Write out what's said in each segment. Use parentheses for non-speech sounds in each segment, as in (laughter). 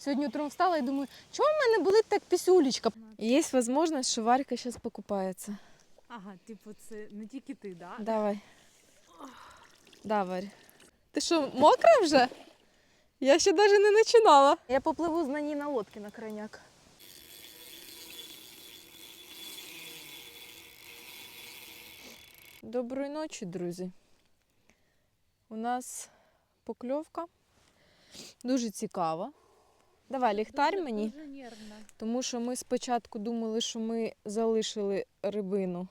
Сьогодні утром встала і думаю, чого в мене болить так пісюлечка? Є можливість, що Варька зараз покупається. Ага, типу, це не тільки ти, да? Давай. Давай. Ти що, мокра вже? Я ще навіть не починала. Я попливу з на ній на лодці на крайняк. Доброї ночі, друзі. У нас покльовка. Дуже цікава. Давай ліхтар мені. Дуже нервно. Тому що ми спочатку думали, що ми залишили рибину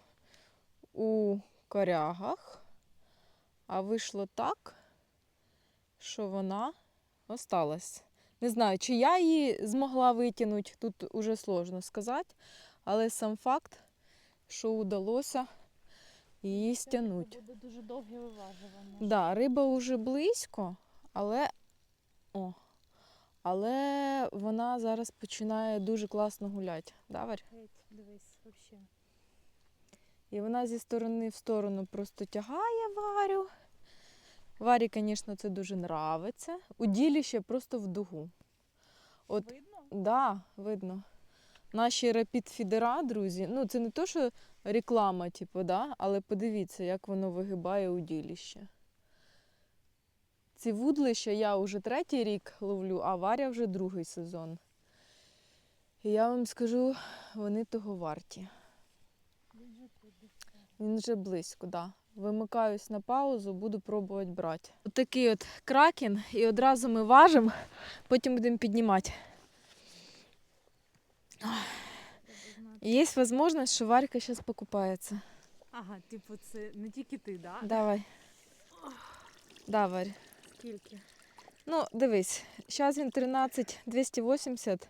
у корягах, а вийшло так, що вона осталась. Не знаю, чи я її змогла витягнути, тут уже сложно сказати, але сам факт, що вдалося її стягнути. Це буде дуже довге виважування. Да, риба вже близько, але. О, але вона зараз починає дуже класно гуляти. Да, Варь? Дивись, взагалі. І вона зі сторони в сторону просто тягає Варю. Варі, звісно, це дуже нравиться. Уділіще просто в дугу. От, Видно? да, видно. Наші рапід фідера, друзі, ну це не то, що реклама, типу, да, але подивіться, як воно вигибає уділіще. Ці вудлища я вже третій рік ловлю, а Варя вже другий сезон. І я вам скажу, вони того варті. Він вже близько, да. Вимикаюсь на паузу, буду пробувати брати. От такий от кракен, і одразу ми важимо, потім будемо піднімати. Є можливість, що Варька зараз покупається. Ага, типу, це не тільки ти, да? Давай. Да, Варь. Скільки? Ну, дивись, зараз він 13 280,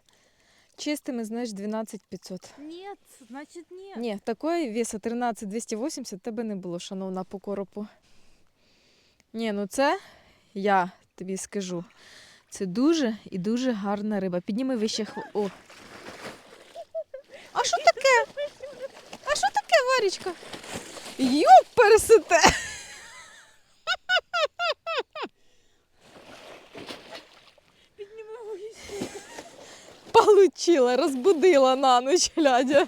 чистими, знаєш, 12 500. Ні, значить ні. Ні, такої веса 13 280 тебе не було, шановна по коропу. Ні, ну це я тобі скажу. Це дуже і дуже гарна риба. Підніми вище хв... О. А що таке? А що таке, Варічка? Йоп, пересете! Підніми вище. Получила, розбудила на ніч глядя.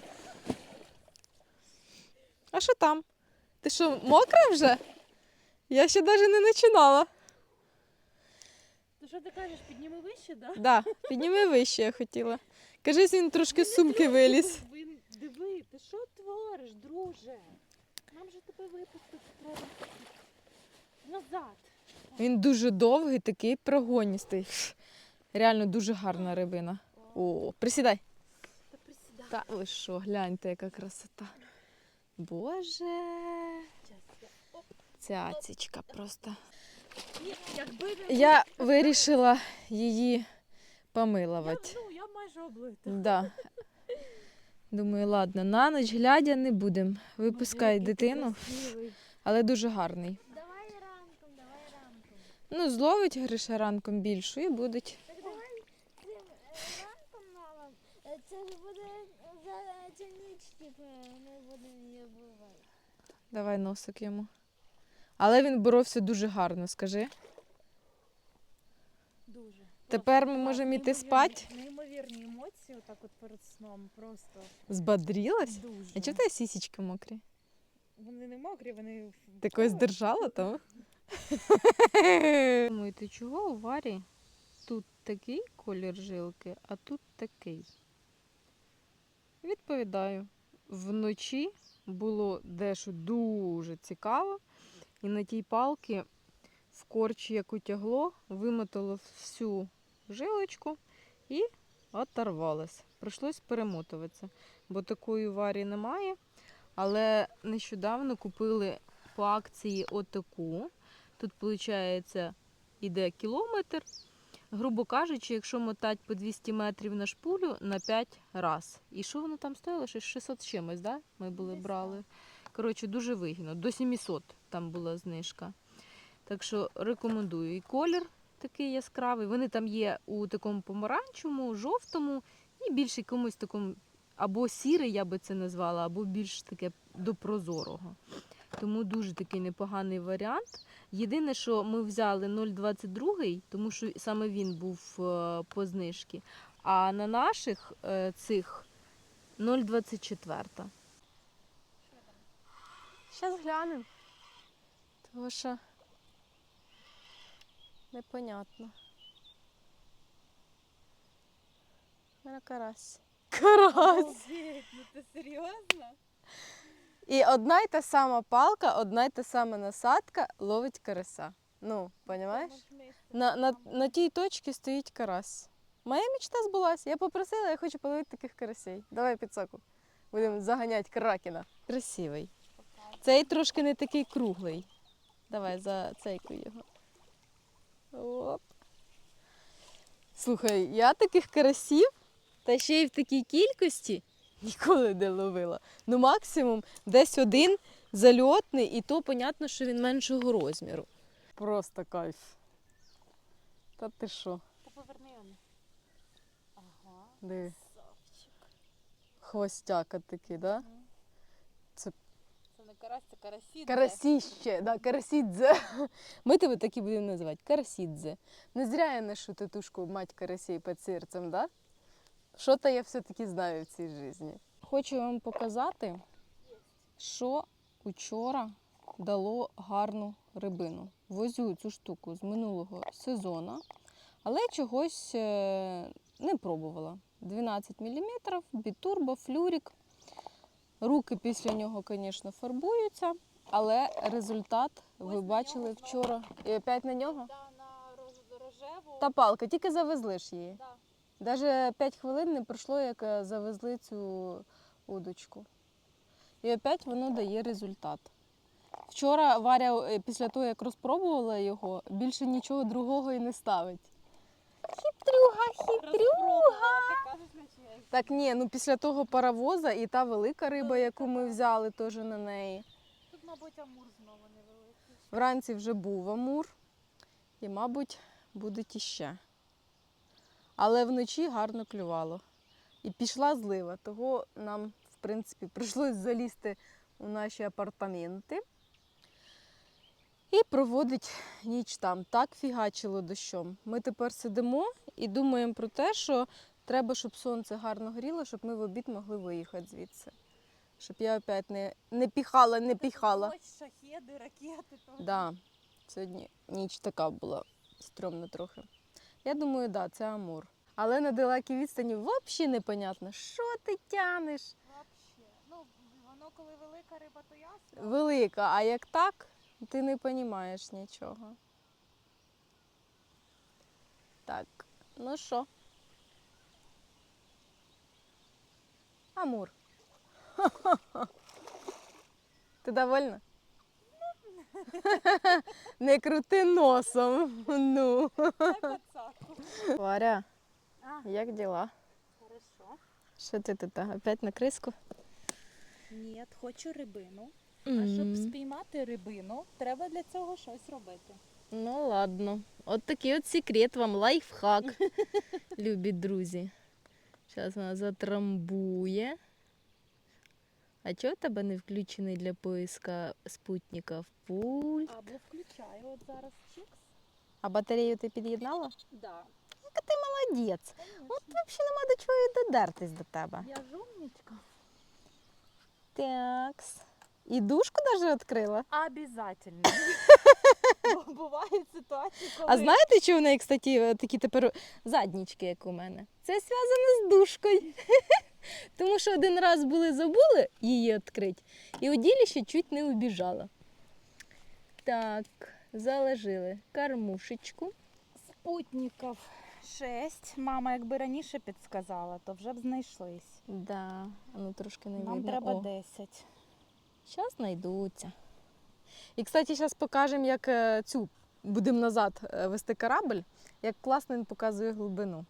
А що там? Ти що, мокра вже? Я ще навіть не починала. То що ти кажеш, підніми вище, да? Да, підніми вище, я хотіла. Кажись, він трошки з сумки виліз. Диви, ти що твориш, друже? Нам же тебе випустити треба. Назад. Він дуже довгий, такий прогоністий. Реально дуже гарна рибина. О, присідай. Та присідай. Та ви що, гляньте, яка красота. Боже. Щас я- Оп. Цяцічка просто. Я вирішила її я, ну, я майже облита. Да. Думаю, ладно, на ніч глядя не будемо. Випускай дитину, але дуже гарний. Давай ранком, давай ранком. Ну, зловить Гриша ранком більшу і буде. Так давай цим е, ранком мама. Е, Це буде за цю ніч, типу, ми будемо її вбивати. Давай носик йому. Але він боровся дуже гарно, скажи. Дуже. Тепер ми можемо йти неймовірні- спать. Неймовірні емоції, отак от перед сном. Просто Збадрілась? дуже. А чого в тебе сісічки мокрі? Вони не мокрі, вони в- Ти когось держала там? (laughs) Думаєте, чого у Варі тут такий колір жилки, а тут такий? Відповідаю. Вночі було дещо дуже цікаво, і на тій палці в корчі, яку тягло, вимотало всю жилочку і оторвалось. Прийшлось перемотуватися, бо такої варі немає. Але нещодавно купили по акції отаку. Тут, виходить, іде кілометр. Грубо кажучи, якщо мотати по 200 метрів на шпулю на 5 раз. І що воно там стоїло? Щось 600 з чимось, да? Ми були брали. Коротше, дуже вигідно. До 700 там була знижка. Так що рекомендую. І колір такий яскравий. Вони там є у такому помаранчевому, жовтому і більш якомусь такому або сірий, я би це назвала, або більш таке до прозорого. Тому дуже такий непоганий варіант. Єдине, що ми взяли 0,22, тому що саме він був е, по знижці. А на наших е, цих 0,24. Зараз глянемо. Тому що непонятно. Карась. Карась! Обалдеть, ну ти серйозно? І одна й та сама палка, одна й та сама насадка ловить карася. Ну, розумієш? На, на, на тій точці стоїть карась. Моя мечта збулася. Я попросила, я хочу половити таких карасей. Давай підсаку. Будемо заганяти кракена. Красивий. Цей трошки не такий круглий. Давай за цейку його. Оп. Слухай, я таких карасів, та ще й в такій кількості ніколи не ловила. Ну, максимум десь один зальотний, і то понятно, що він меншого розміру. Просто кайф. Та ти що? Та поверни йому. Ага. Диви, хвостяка такий, да? Це не карась, це карасі. Карасіще, да, карасідзе. (laughs) Ми тебе так і будемо називати. Карасідзе. Не зря я ношу татушку мать карасей під серцем, да? Що-то я все-таки знаю в цій житті. Хочу вам показати, що учора дало гарну рибину. Возю цю штуку з минулого сезону, але чогось е, не пробувала. 12 мм, бітурбо, флюрік. Руки після нього, звісно, фарбуються, але результат ви бачили нього вчора. І опять на нього? Да, на рожеву. Та палка, тільки завезли ж її. Навіть 5 хвилин не пройшло, як е, завезли цю удочку. І опять воно дає результат. Вчора Варя, е, після того, як розпробувала його, більше нічого другого і не ставить. Хитрюга, їх Так ні, ну після того паровоза і та велика риба, яку ми взяли теж на неї. Тут, мабуть, амур знову невеликий. Вранці вже був амур, і, мабуть, буде іще. Але вночі гарно клювало. І пішла злива, того нам, в принципі, прийшлось залізти у наші апартаменти і проводить ніч там. Так фігачило дощом. Ми тепер сидимо і думаємо про те, що треба, щоб сонце гарно гріло, щоб ми в обід могли виїхати звідси. Щоб я опять не, не піхала, не піхала. Ось шахеди, ракети. Да, сьогодні ніч така була стрьомна трохи. Я думаю, да, це Амур. Але на далекій відстані взагалі непонятно, що ти тянеш. Вообще. Ну, воно коли велика риба, то ясно. Велика, а як так, ти не розумієш нічого. Так, ну що? Амур. (laughs) Ти довольна? (laughs) Не крути носом. Ну. Варя, А, як діла? хорошо. Що ти тут? Опять на криску? Ні, хочу рибину. А щоб спіймати рибину, треба для цього щось робити. Ну ладно. От такий от секрет вам, лайфхак, (laughs) любі друзі. Зараз вона затрамбує. А чого у тебе не включений для поиска спутника в пульт? Або включаю от зараз чікс. А батарею ти під'єднала? Да. Молодець. От взагалі нема до чого і додертись до тебе. Я ж умничка. Такс. І душку навіть відкрила. Обязательно. (laughs) Бо Бувають ситуації, коли А знаєте, чи в неї, кстати, такі тепер заднічки, як у мене? Це зв'язано з душкою. (laughs) Тому що один раз були забули її відкрити, і уділіще чуть не убіжала. Так, заложили кармушечку. спутників 6. Мама, якби раніше підсказала, то вже б знайшлись. Да, ну трошки не Нам видно. треба О, 10. Зараз знайдуться. І, кстати, зараз покажемо, як е, цю будемо назад е, вести корабль, як класно він показує глибину.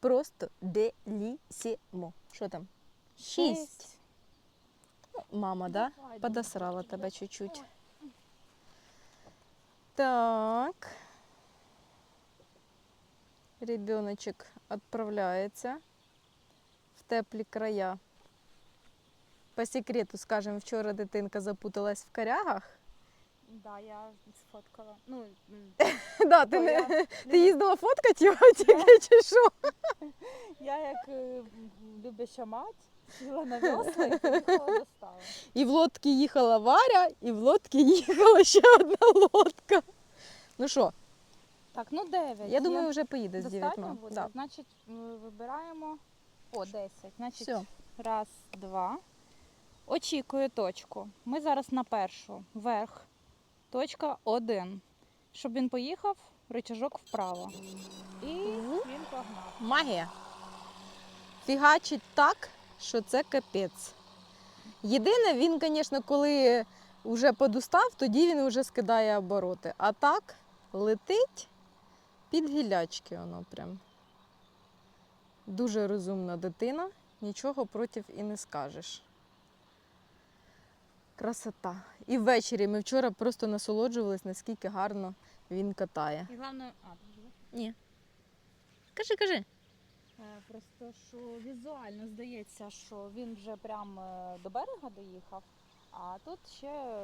Просто делісімо. Що там? Шість. Мама, да? Подосрала тебе чуть-чуть. Так. Ребеночек відправляється в теплі края. По секрету, скажемо, вчора дитинка запуталась в корягах. Да, я сфоткала. Ну, (laughs) Да, ти, не, я ти їздила фоткати його тільки чи що? я як е, любяща мать сіла на весла і поїхала до ставу. І в лодці їхала Варя, і в лодці їхала (laughs) ще одна лодка. Ну що, Так, ну 9. я думаю, вже поїде з достатньо буде. Да. Значить, ми вибираємо о 10. Значить, Все. раз, два. Очікую точку. Ми зараз на першу. Вверх. Точка 1. Щоб він поїхав, рычажок вправо. І він погнав. Магія. Фігачить так, що це капець. Єдине, він, звісно, коли вже подустав, тоді він вже скидає обороти. А так летить під гілячки воно прям. Дуже розумна дитина, нічого проти і не скажеш. Красота. І ввечері ми вчора просто насолоджувались, наскільки гарно він катає. І головне, а, Ні. Кажи, кажи. Е, Просто що візуально здається, що він вже прямо е, до берега доїхав, а тут ще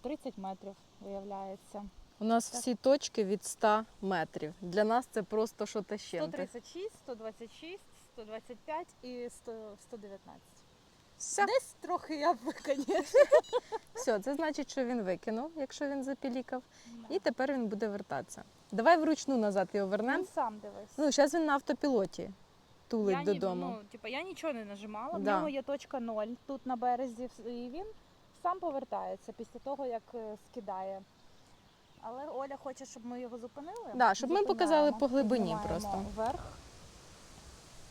30 метрів виявляється. У нас Так. всі точки від 100 метрів. Для нас це просто що та ще. 136, 126, 125 і 100, 119. Все. Десь трохи я б, (laughs) звісно. Все, це значить, що він викинув, якщо він запілікав, і тепер він буде вертатися. Давай вручну назад його вернемо. Він сам дивись. Ну, зараз він на автопілоті тулить я, ні- додому. ну, типу, я нічого не нажимала, в Да. нього є точка 0 тут на березі, і він сам повертається після того, як е, скидає. Але Оля хоче, щоб ми його зупинили. Да, щоб ми показали по глибині піднімаємо просто. Вверх.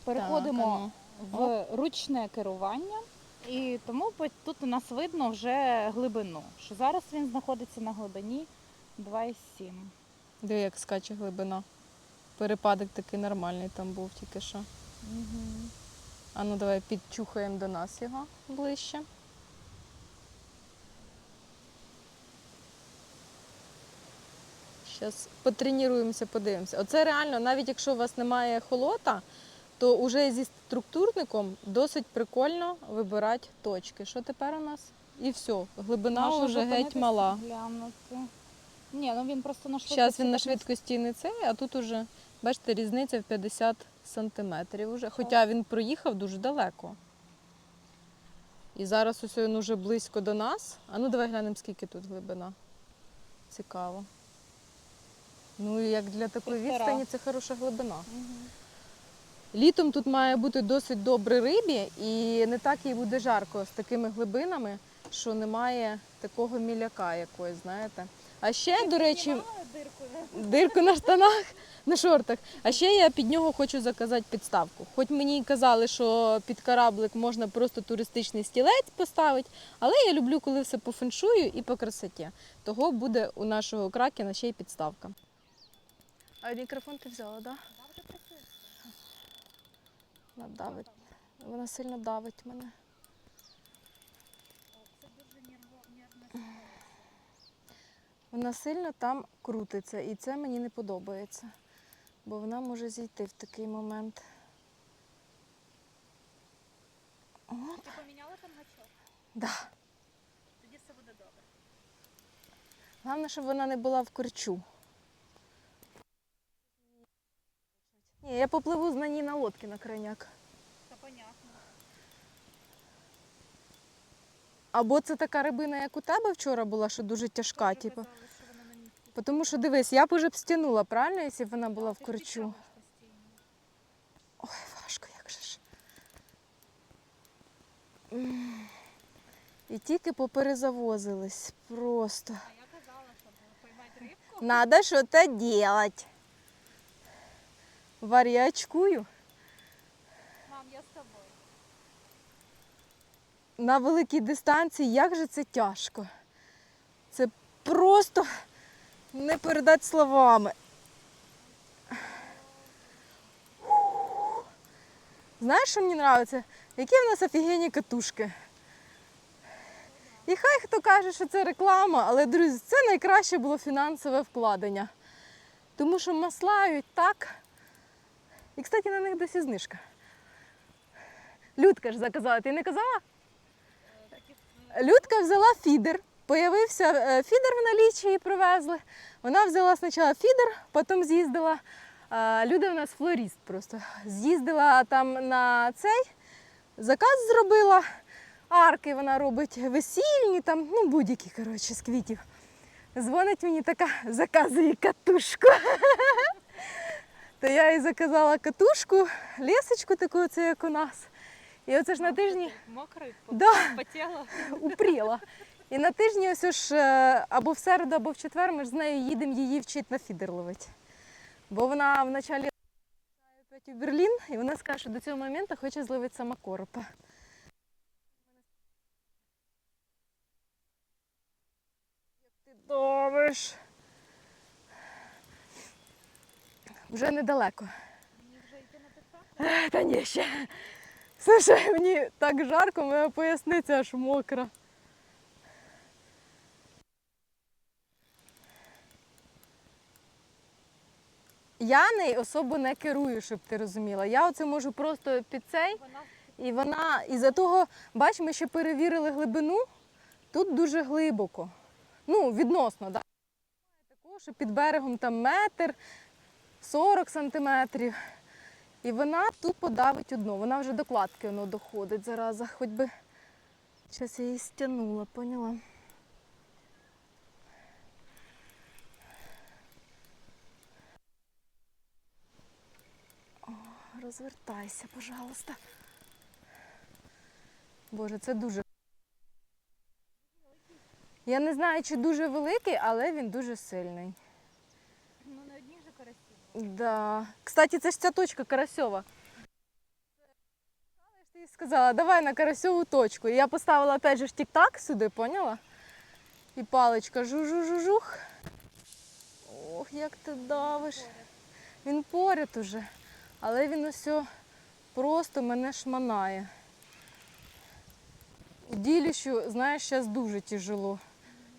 Переходимо Так, а ну. в ручне керування. І тому тут у нас видно вже глибину. Що зараз він знаходиться на глибині 2,7. Диви, як скаче глибина. Перепадок такий нормальний там був тільки що. А ну давай підчухаємо до нас його ближче. Зараз потренуємося, подивимося. Оце реально, навіть якщо у вас немає холота, то вже зі структурником досить прикольно вибирати точки. Що тепер у нас? І все, глибина Можна вже геть мала. Глянути. Ні, ну він просто на швидкості. Зараз він на швидкості не цей, а тут уже, бачите, різниця в 50 сантиметрів уже. Хоча він проїхав дуже далеко. І зараз ось він уже близько до нас. А ну давай глянемо, скільки тут глибина. Цікаво. Ну як для такої Півтора. відстані це хороша глибина. Мгм. Літом тут має бути досить добре рибі, і не так їй буде жарко з такими глибинами, що немає такого міляка якогось, знаєте. А ще, до речі, дирку, дирку на штанах, (laughs) на шортах. А ще я під нього хочу заказати підставку. Хоч мені казали, що під кораблик можна просто туристичний стілець поставити, але я люблю, коли все по феншую і по красоті. Того буде у нашого кракена ще й підставка. А мікрофон ти взяла, так? Вона давить. Вона сильно давить мене. Вона сильно там крутиться, і це мені не подобається. Бо вона може зійти в такий момент. Ти поміняла там гачок? да. Тоді все буде добре. Головне, щоб вона не була в корчу. Ні, я попливу з на ній на лодці на крайняк. Та понятно. Або це така рибина, як у тебе вчора була, що дуже тяжка, Тоже типу. казали, що вона на місці. Тому що дивись, я б уже б стягнула, правильно, якщо б вона була в Ти ж корчу. підтягуєш постійно. Ой, важко, як же ж. М. І тільки поперезавозились. Просто. А я казала, щоб поймати рибку. Надо что-то делать. Варя, я очкую. Мам, я з тобою. На великій дистанції як же це тяжко. Це просто не передати словами. Знаєш, що мені подобається? Які в нас офігенні катушки. І хай хто каже, що це реклама, але, друзі, це найкраще було фінансове вкладення. Тому що маслають так. І, кстати, на них досі знижка. Людка ж заказала, ти не казала? Людка взяла фідер. Появився е, фідер в наліччі і привезли. Вона взяла спочатку фідер, потім з'їздила. Люда у нас флорист просто. З'їздила там на цей, заказ зробила. Арки вона робить весільні, там, ну будь-які, коротше, з квітів. Дзвонить мені така, заказує катушку. (laughs) То я їй заказала катушку, лісочку таку, це як у нас. І оце ж на тижні Мокрий, Да. потіла. упріла. І на тижні ось ж е, або в середу, або в четвер ми ж з нею їдемо її вчити на фідер ловити. Бо вона в началі опять у Берлін, і вона скаже, що до цього моменту хоче зловити сама коропа. Як ти давиш? Вже недалеко. Е, Та ні, ще. Слушай, мені так жарко, моя поясниця аж мокра. Я нею особо не керую, щоб ти розуміла. Я оце можу просто під цей, і вона із-за того, бач, ми ще перевірили глибину. Тут дуже глибоко. Ну, відносно, да? Такого, що під берегом там метр, 40 сантиметрів. І вона тупо давить одно. Вона вже до кладки воно доходить зараза. Хоч би. Зараз я її стягнула, поняла? О, розвертайся, пожалуйста. Боже, це дуже. Я не знаю, чи дуже великий, але він дуже сильний. ну, на одній же карасі. Да. Кстати, це ж ця точка Карасьова. Я сказала, давай на Карасьову точку. І я поставила опять же тік-так сюди, поняла? І паличка жу-жу-жу-жух. Ох, як ти давиш. Він поряд уже. Але він усе просто мене шманає. Діліщу, знаєш, зараз дуже тяжело.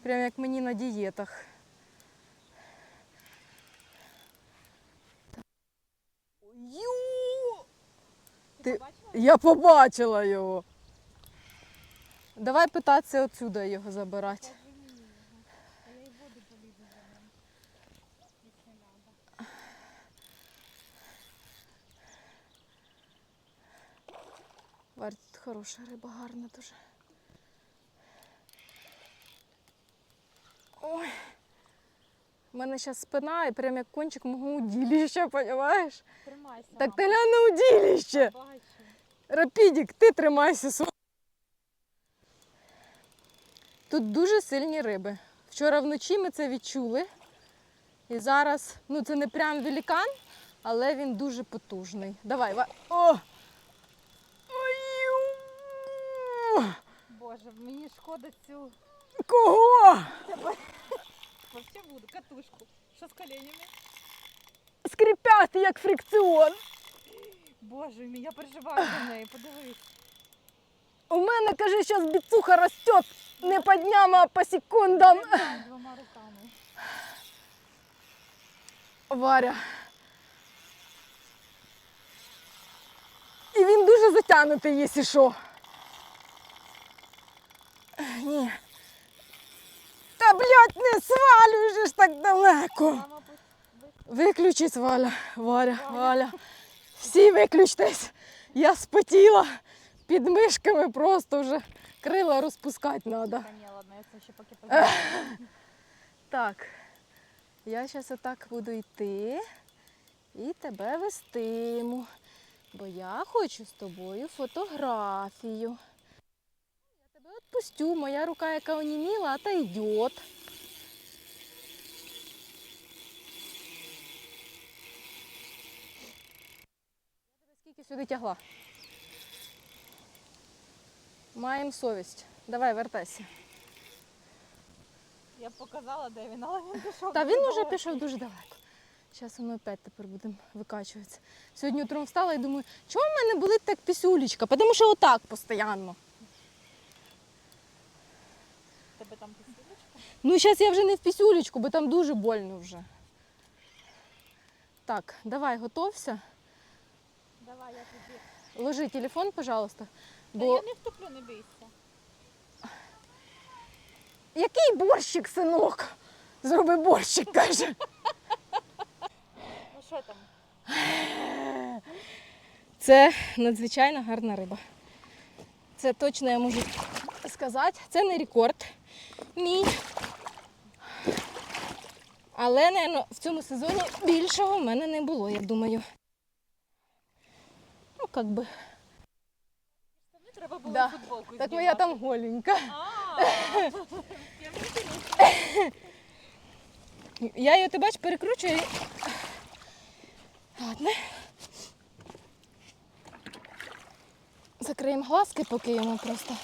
Прям як мені на дієтах. Ти, Я побачила його. Давай питатися отсюда його забирати. Якщо тут хороша риба, гарна дуже. Ой. У мене зараз спина і прям як кончик мого удилища, розумієш? Тримайся. Так ти глянь на удилище. Рапідік, ти тримайся. Тут дуже сильні риби. Вчора вночі ми це відчули. І зараз, ну це не прям великан, але він дуже потужний. Давай, ва... О! Ой! Боже, мені шкода цю. Кого? Вообще буду катушку. Що з коленями? Скрипять як фрикціон. Боже мій, я переживаю за неї, подивись. У мене, каже, зараз біцуха росте не по дням, а по секундам. Двома руками. Варя. І він дуже затягнутий, якщо що. Ні. Та, блядь, не свалюй же ж так далеко. Виключись, Валя, Валя, Валя. Всі виключтесь. Я спотіла. Під мишками просто вже крила розпускати треба. Так, я зараз отак буду йти і тебе вестиму, бо я хочу з тобою фотографію. Відпустю, моя рука, яка оніміла, а та йде. Скільки сюди тягла? Маємо совість. Давай, вертайся. Я б показала, де він, але він пішов. Та він вже пішов дуже далеко. Зараз ми опять тепер будемо викачуватися. Сьогодні утром встала і думаю, чому в мене болить так пісюлечка? Тому що отак постійно. Тебе там пісюлечка? Ну, зараз я вже не в пісюлечку, бо там дуже больно вже. Так, давай, готовся. Давай, я тобі. Ложи телефон, пожалуйста. Та я не втоплю, не бійся. Який борщик, синок? Зроби борщик, каже. Ну що там? Це надзвичайно гарна риба. Це точно я можу сказати. Це не рекорд мій. Але наверно, в цьому сезоні більшого в мене не було, я думаю. Ну, як би. Треба було Да. футболку Так моя там голенька. (laughs) Я її, ти бач, перекручую. Ладно. Закриємо глазки, поки йому просто.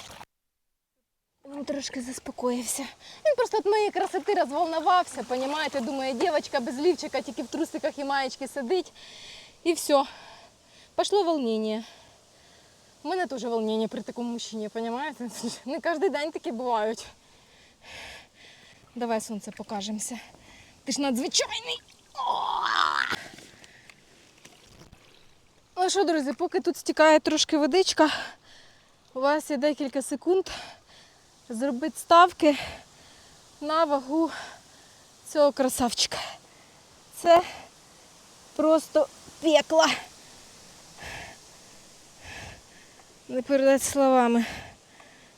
Він трошки заспокоївся. Він просто від моєї красоти розволнувався, понімаєте? Думає, дівчинка без лівчика тільки в трусиках і маєчки сидить. І все. Пошло волнення. У мене теж волнення при такому мужчині, понімаєте? (laughs) Не кожен день такі бувають. Давай, сонце, покажемося. Ти ж надзвичайний. Ну що, друзі, поки тут стікає трошки водичка, у вас є декілька секунд зробити ставки на вагу цього красавчика. Це просто пекло. Не передати словами.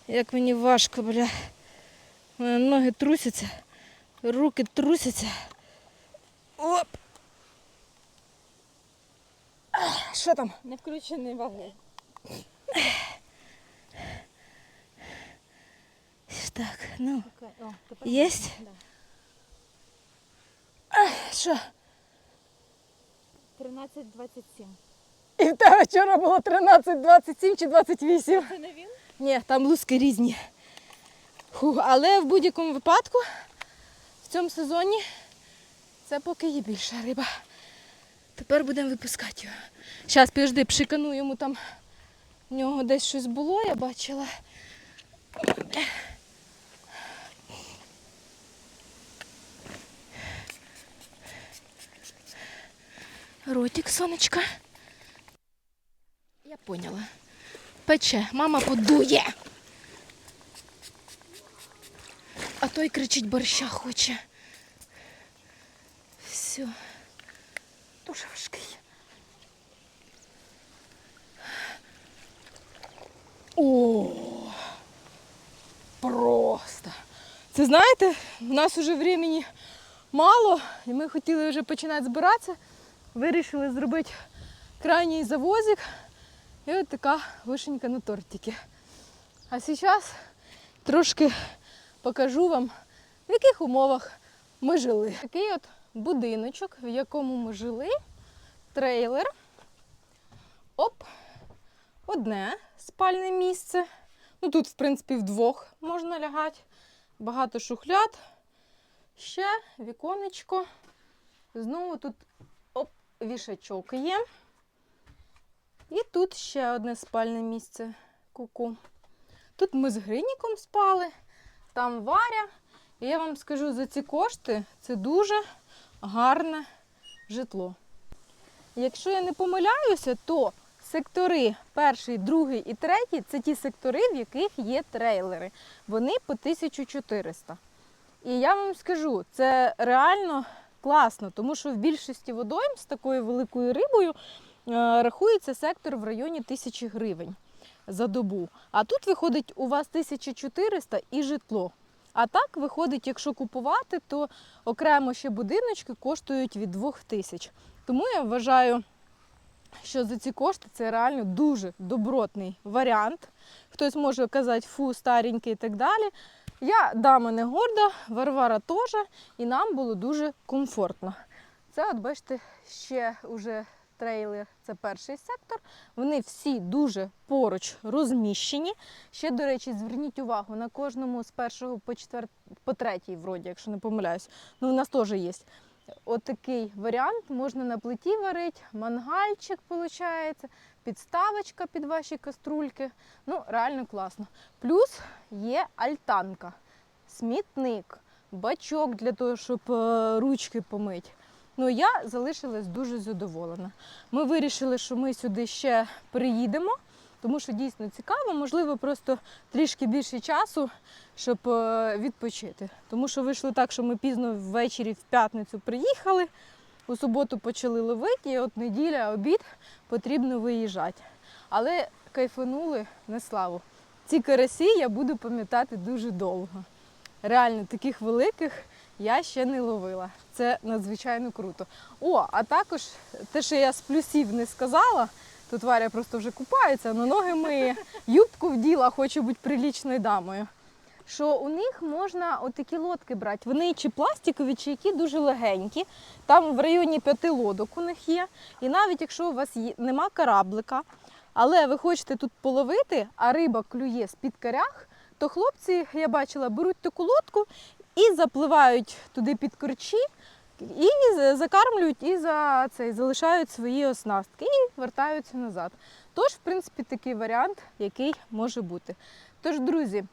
Як мені важко, бля. Мене ноги трусяться, руки трусяться. Оп! Що там? Не включений вагу. Так, ну? Да. що? 13.27. І в тебе вчора було 13, 27 чи 28. Це не він? Ні, там луски різні. Фу, але в будь-якому випадку в цьому сезоні це поки є більша риба. Тепер будемо випускати його. Зараз, підожди, пшикану йому там. В нього десь щось було, я бачила. Ротик, сонечка. Я поняла. Пече, мама подує. А той кричить борща хоче. Все. Дуже важкий. О! Просто. Це знаєте, в нас вже времени мало, і ми хотіли вже починати збиратися. Вирішили зробити крайній завозик. І от така вишенька на тортики. А зараз трошки покажу вам, в яких умовах ми жили. Такий от будиночок, в якому ми жили, трейлер. Оп, одне спальне місце. Ну тут, в принципі, вдвох можна лягати. Багато шухляд. Ще віконечко. Знову тут вішачок є. І тут ще одне спальне місце. Ку-ку. Тут ми з Гриніком спали, там Варя. І я вам скажу, за ці кошти це дуже гарне житло. Якщо я не помиляюся, то сектори перший, другий і третій це ті сектори, в яких є трейлери. Вони по 1400. І я вам скажу, це реально класно, тому що в більшості водойм з такою великою рибою е, рахується сектор в районі 1000 гривень за добу. А тут виходить у вас 1400 і житло. А так виходить, якщо купувати, то окремо ще будиночки коштують від 2000. Тому я вважаю, що за ці кошти це реально дуже добротний варіант. Хтось може казати, фу, старенький і так далі. Я дама не горда, Варвара теж, і нам було дуже комфортно. Це, от бачите, ще уже трейлер, це перший сектор. Вони всі дуже поруч розміщені. Ще, до речі, зверніть увагу на кожному з першого по четвер... по третій, вроді, якщо не помиляюсь. Ну, у нас теж є. Отакий варіант можна на плиті варити, мангальчик виходить, підставочка під ваші каструльки. Ну, реально класно. Плюс є альтанка, смітник, бачок для того, щоб е, ручки помити. Ну, я залишилась дуже задоволена. Ми вирішили, що ми сюди ще приїдемо, тому що дійсно цікаво, можливо, просто трішки більше часу, щоб е, відпочити. Тому що вийшло так, що ми пізно ввечері в п'ятницю приїхали, у суботу почали ловити, і от неділя, обід потрібно виїжджати. Але кайфанули на славу. Ці карасі я буду пам'ятати дуже довго. Реально, таких великих я ще не ловила. Це надзвичайно круто. О, а також те, що я з плюсів не сказала, тут Варя просто вже купається, на ноги миє, (laughs) юбку вділа, хоче бути прилічною дамою. Що у них можна отакі лодки брати. Вони чи пластикові, чи які дуже легенькі. Там в районі п'яти лодок у них є. І навіть якщо у вас нема кораблика, але ви хочете тут половити, а риба клює з-під коряг, то хлопці, я бачила, беруть таку лодку і запливають туди під корчі, і закармлюють, і за цей залишають свої оснастки і вертаються назад. Тож, в принципі, такий варіант, який може бути. Тож, друзі,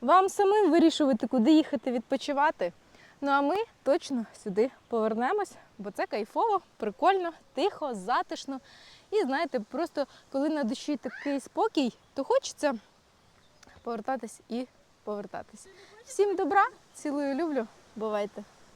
вам самим вирішувати, куди їхати відпочивати. Ну а ми точно сюди повернемось, бо це кайфово, прикольно, тихо, затишно. І знаєте, просто коли на душі такий спокій, то хочеться повертатись і повертатись. Всім добра, цілую, люблю. Бувайте!